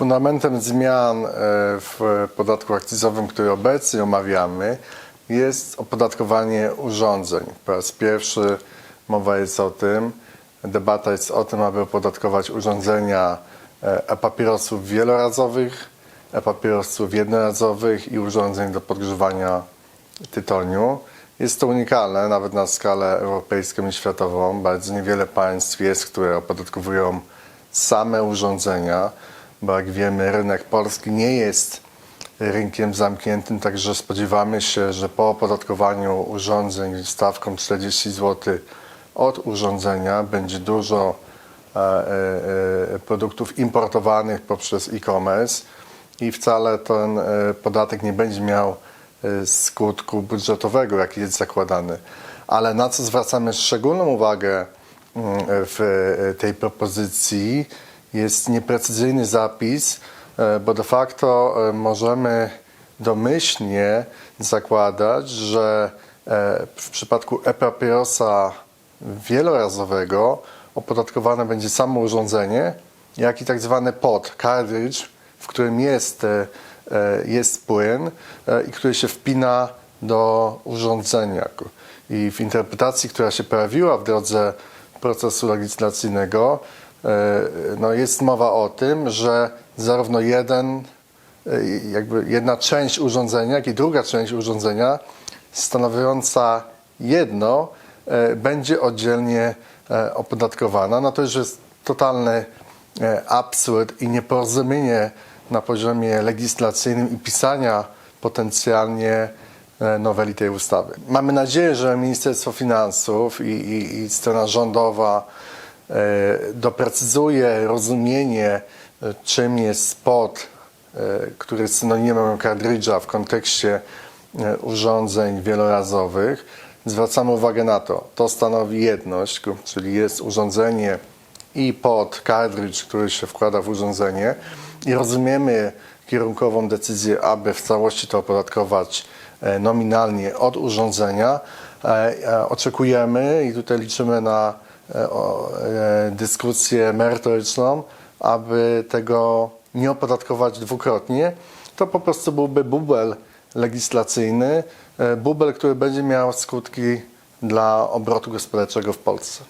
Fundamentem zmian e, w podatku akcyzowym, który obecnie omawiamy, jest opodatkowanie urządzeń. Po raz pierwszy mowa jest o tym, debata jest o tym, aby opodatkować urządzenia e, e-papierosów wielorazowych, e-papierosów jednorazowych i urządzeń do podgrzewania tytoniu. Jest to unikalne, nawet na skalę europejską i światową. Bardzo niewiele państw jest, które opodatkowują same urządzenia, bo jak wiemy, rynek polski nie jest rynkiem zamkniętym, także spodziewamy się, że po opodatkowaniu urządzeń stawką 40 zł od urządzenia będzie dużo e, e, e, produktów importowanych poprzez e-commerce i wcale ten podatek nie będzie miał skutku budżetowego, jaki jest zakładany. Ale na co zwracamy szczególną uwagę mm, w tej propozycji jest nieprecyzyjny zapis, e, bo de facto e, możemy domyślnie zakładać, że e, w przypadku e-papierosa wielorazowego opodatkowane będzie samo urządzenie, jak i tak zwany pod, cartridge, w którym jest, jest płyn i który się wpina do urządzenia. I w interpretacji, która się pojawiła w drodze procesu legislacyjnego, no jest mowa o tym, że zarówno jeden, e, jakby jedna część urządzenia, jak i druga część urządzenia stanowiąca jedno e, będzie oddzielnie e, opodatkowana. No to już jest totalny e, absurd i nieporozumienie na poziomie legislacyjnym i pisania potencjalnie e, noweli tej ustawy. Mamy nadzieję, że Ministerstwo Finansów i, i, i strona rządowa e, doprecyzuje rozumienie, e, czym jest spot, e, który jest synonimem kartridża w kontekście e, urządzeń wielorazowych. Zwracamy uwagę na to, to stanowi jedność, czyli jest urządzenie i pod kartridż, który się wkłada w urządzenie i rozumiemy kierunkową decyzję, aby w całości to opodatkować e, nominalnie od urządzenia. E, e, Oczekujemy i tutaj liczymy na e, e, dyskusję merytoryczną, aby tego nie opodatkować dwukrotnie. To po prostu byłby bubel legislacyjny, e, bubel, który będzie miał skutki dla obrotu gospodarczego w Polsce.